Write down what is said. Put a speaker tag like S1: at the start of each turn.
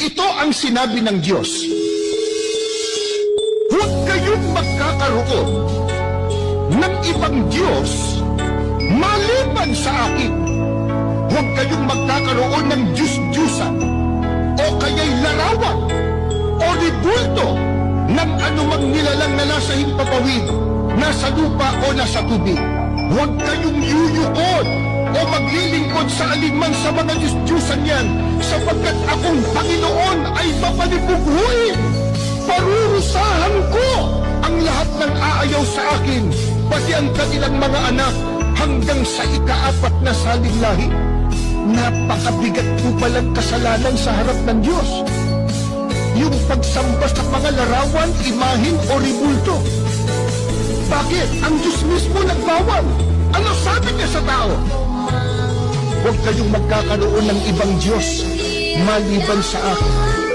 S1: Ito ang sinabi ng Diyos. Huwag kayong magkakaroon ng ibang Diyos maliban sa akin. Huwag kayong magkakaroon ng Diyos-Diyusan o kaya'y larawan o ribulto ng anumang nilalang na nasa himpapawid, nasa lupa o nasa tubig. Huwag kayong yuyukod o maglilingkod sa alinman sa mga Diyos-Diyusan yan sapagkat akong Panginoon ang kanilang mga anak hanggang sa ikaapat na saling lahi. Napakabigat po palang kasalanan sa harap ng Diyos. Yung pagsamba sa mga larawan, imahin o ribulto. Bakit? Ang Diyos mismo nagbawal. Ano sabi niya sa tao? Huwag kayong magkakaroon ng ibang Diyos maliban sa akin.